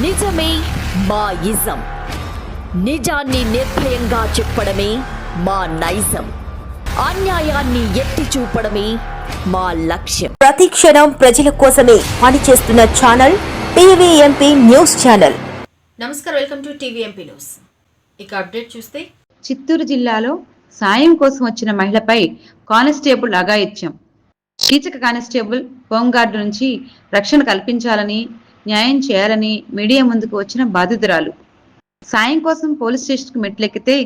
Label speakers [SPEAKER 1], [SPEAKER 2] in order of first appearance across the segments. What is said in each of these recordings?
[SPEAKER 1] నిజమే మా ఇజం నిజాన్ని నిర్భయంగా చెప్పడమే మా నైజం. అన్యాయాన్ని ఎత్తి చూపడమే మా లక్ష్యం.
[SPEAKER 2] ప్రతి క్షణం ప్రజల కోసమే పనిచేస్తున్న ఛానల్ టీవీఎంపీ న్యూస్ ఛానల్.
[SPEAKER 3] నమస్కారం వెల్కమ్ టు టీవీఎంపీ న్యూస్. ఇక అప్డేట్ చూస్తే
[SPEAKER 4] చిత్తూరు జిల్లాలో సాయం కోసం వచ్చిన మహిళపై కానిస్టేబుల్ అఘాయిత్యం. కీచక కానిస్టేబుల్ హోంగార్డు నుంచి రక్షణ కల్పించాలని న్యాయం చేయాలని మీడియా ముందుకు వచ్చిన బాధితురాలు. సాయం కోసం పోలీస్ స్టేషన్కు మెట్లెక్కితే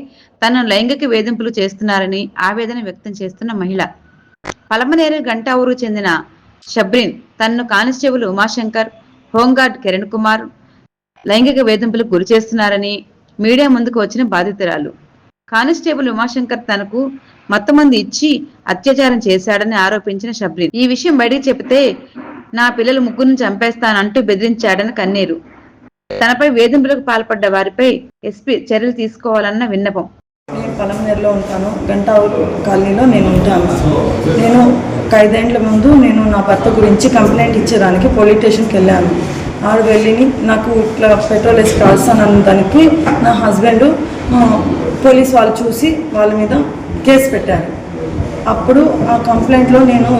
[SPEAKER 4] తనను లైంగిక వేధింపులు చేస్తున్నారని ఆవేదన వ్యక్తం చేస్తున్న మహిళ. పలమనేరు గంటావూరు చెందిన షబ్రిన్ తనను constable Umashankar home guard Kiran Kumar లైంగిక వేధింపులకు గురి చేస్తున్నారని మీడియా ముందుకు వచ్చిన బాధితురాలు. కానిస్టేబుల్ ఉమాశంకర్ తనకు మత్తమంది ఇచ్చి అత్యాచారం చేశాడని ఆరోపించిన షబ్రిన్ ఈ విషయం బయటికి చెబితే నా పిల్లలు ముగ్గురిని చంపేస్తానంటూ బెదిరించాడని కన్నీరు. తనపై వేధింపులకు పాల్పడ్డ వారిపై ఎస్పీ చర్యలు తీసుకోవాలన్న విన్నపం.
[SPEAKER 5] నేను పలంనేరులో ఉంటాను. గంటావూరు కాలనీలో నేను ఉంటాను. నేను ఒక ఐదేండ్ల ముందు నేను నా భర్త గురించి కంప్లైంట్ ఇచ్చేదానికి పోలీస్ స్టేషన్కి వెళ్ళాను. ఆడు వెళ్ళి నాకు ఇట్లా పెట్రోల్ వేసి కాల్స్తానన్న దానికి నా హస్బెండ్ పోలీస్ వాళ్ళు చూసి వాళ్ళ మీద కేసు పెట్టారు. అప్పుడు ఆ కంప్లైంట్లో నేను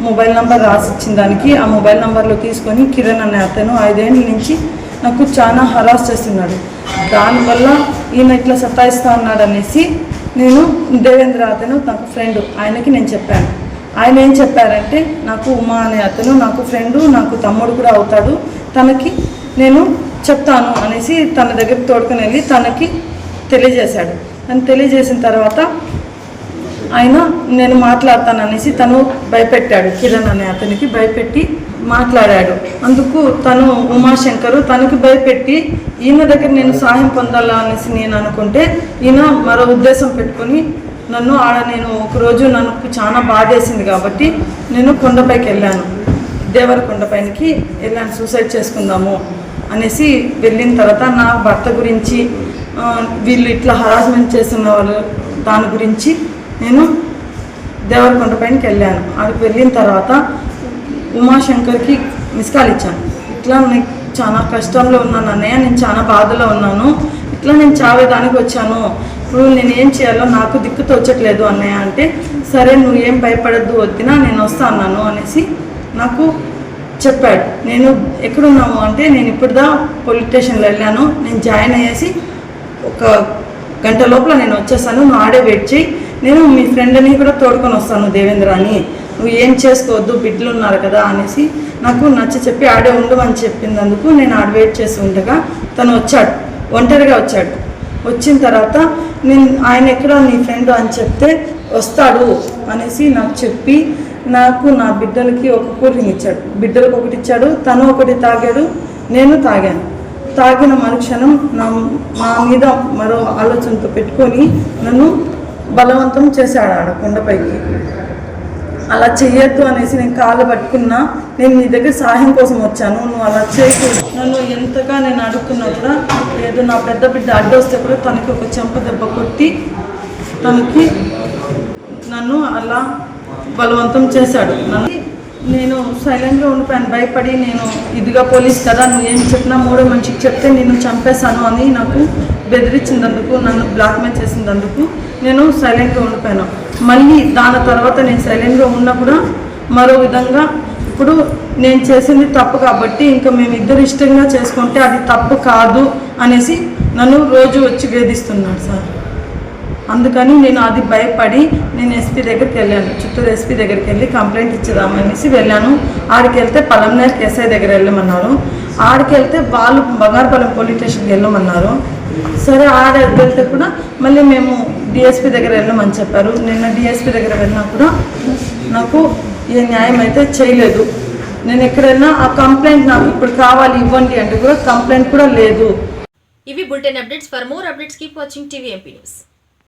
[SPEAKER 5] మొబైల్ నంబర్ రాసి ఇచ్చిన దానికి ఆ మొబైల్ నంబర్లో తీసుకొని కిరణ్ అనే అతను ఐదేళ్ళ నుంచి నాకు చాలా హరాస్ చేస్తున్నాడు. దానివల్ల ఈయన ఇట్లా సతాయిస్తా ఉన్నాడు అనేసి నేను దేవేంద్ర అతను నాకు ఫ్రెండ్ ఆయనకి నేను చెప్పాను. ఆయన ఏం చెప్పారంటే నాకు ఉమా అనే అతను నాకు ఫ్రెండు నాకు తమ్ముడు కూడా అవుతాడు తనకి నేను చెప్తాను అనేసి తన దగ్గరికి తోడుకొని వెళ్ళి తనకి తెలియజేశాడు. అని తెలియజేసిన తర్వాత ఆయన నేను మాట్లాడతాను అనేసి తను భయపెట్టాడు. కిరణ్ అనే అతనికి భయపెట్టి మాట్లాడాడు. అందుకు తను ఉమాశంకరు తనకి భయపెట్టి ఈయన దగ్గర నేను సాయం పొందాలా? అనేసి నేను అనుకుంటే ఈయన మరో ఉద్దేశం పెట్టుకొని నన్ను ఆడ నేను ఒకరోజు నాకు చాలా బాధేసింది కాబట్టి నేను కొండపైకి వెళ్ళాను. దేవర కొండపైకి వెళ్ళాను సూసైడ్ చేసుకుందాము అనేసి వెళ్ళిన తర్వాత నా భర్త గురించి వీళ్ళు ఇట్లా హరాస్మెంట్ చేస్తున్న వాళ్ళు దాని గురించి నేను దేవరకొండ పైనకి వెళ్ళాను. అక్కడికి వెళ్ళిన తర్వాత ఉమాశంకర్కి మిస్ కాల్ ఇచ్చాను. ఇట్లా నేను చాలా కష్టంలో ఉన్నాను అన్నయ్య నేను చాలా బాధలో ఉన్నాను. ఇట్లా నేను చావేదానికి వచ్చాను. ఇప్పుడు నేను ఏం చేయాలో నాకు దిక్కు తోచట్లేదు అన్నయ్య అంటే సరే నువ్వు ఏం భయపడద్దు వద్దినా నేను వస్తా అన్నాను అనేసి నాకు చెప్పాడు. నేను ఎక్కడున్నాము అంటే నేను ఇప్పుడుదా పోలీస్ స్టేషన్లో వెళ్ళాను. నేను జాయిన్ అయ్యేసి ఒక గంట లోపల నేను వచ్చేసాను నువ్వు ఆడే వెయిట్ చేయి నేను మీ ఫ్రెండ్ని కూడా తోడుకొని వస్తాను దేవేంద్ర అని నువ్వు ఏం చేసుకోవద్దు బిడ్డలు ఉన్నారు కదా అనేసి నాకు నచ్చ చెప్పి ఆడే ఉండమని చెప్పినందుకు నేను ఆడ వెయిట్ చేసి ఉండగా తను వచ్చాడు ఒంటరిగా వచ్చాడు. వచ్చిన తర్వాత నేను ఆయన ఎక్కడ నీ ఫ్రెండ్ అని చెప్తే వస్తాడు అనేసి నాకు చెప్పి నాకు నా బిడ్డలకి ఒక కూలింగ్ ఇచ్చాడు. బిడ్డలకు ఒకటి ఇచ్చాడు తను ఒకటి తాగాడు నేను తాగాను. తాగిన మరుక్షణం నా మా మీద మరో ఆలోచనతో పెట్టుకొని నన్ను బలవంతం చేశాడు ఆడ కొండపైకి. అలా చెయ్యొద్దు అనేసి నేను కాళ్ళు పట్టుకున్నా నేను నీ దగ్గర సహాయం కోసం వచ్చాను. నువ్వు అలా చేయకు. నన్ను ఎంతగా నేను అడుగుతున్నా కూడా ఏదో నా పెద్ద బిడ్డ అడ్డొస్తే కూడా తనకి ఒక చెంప దెబ్బ కొట్టి తనకి నన్ను అలా బలవంతం చేశాడు. నన్ను నేను సైలెంట్గా ఉండిపోయాను. భయపడి నేను ఇదిగా పోలీస్ కదా నువ్వు ఏం చెప్పినా మూడో మనిషికి చెప్తే నేను చంపేశాను అని నాకు బెదిరించినందుకు నన్ను బ్లాక్మెయిల్ చేసినందుకు నేను సైలెంట్గా ఉండిపోయాను. మళ్ళీ దాని తర్వాత నేను సైలెంట్గా ఉన్నా కూడా మరో విధంగా ఇప్పుడు నేను చేసింది తప్పు కాబట్టి ఇంకా మేము ఇద్దరు ఇష్టంగా చేసుకుంటే అది తప్పు కాదు అనేసి నన్ను రోజు వచ్చి వేధిస్తున్నాడు సార్. అందుకని నేను అది భయపడి నేను ఎస్పీ దగ్గరికి వెళ్ళాను. చిత్తూరు ఎస్పీ దగ్గరికి వెళ్ళి కంప్లైంట్ ఇచ్చేదామనేసి వెళ్ళాను. ఆడికి వెళ్తే పలంనేర్కి ఎస్ఐ దగ్గర వెళ్ళమన్నారు. ఆడికి వెళ్తే వాళ్ళు బంగారుపాలెం పోలీస్ స్టేషన్కి వెళ్ళమన్నారు. సరే ఆడ వెళ్తే కూడా మళ్ళీ మేము డిఎస్పీ దగ్గర వెళ్ళమని చెప్పారు. నిన్న డిఎస్పీ దగ్గర వెళ్ళినా కూడా నాకు ఏ న్యాయం అయితే చేయలేదు. నేను ఎక్కడైనా ఆ కంప్లైంట్ నాకు ఇప్పుడు కావాలి ఇవ్వండి అంటే కూడా కంప్లైంట్ కూడా లేదు.
[SPEAKER 3] ఇవి bulletin updates. For more updates keep watching TVMP news.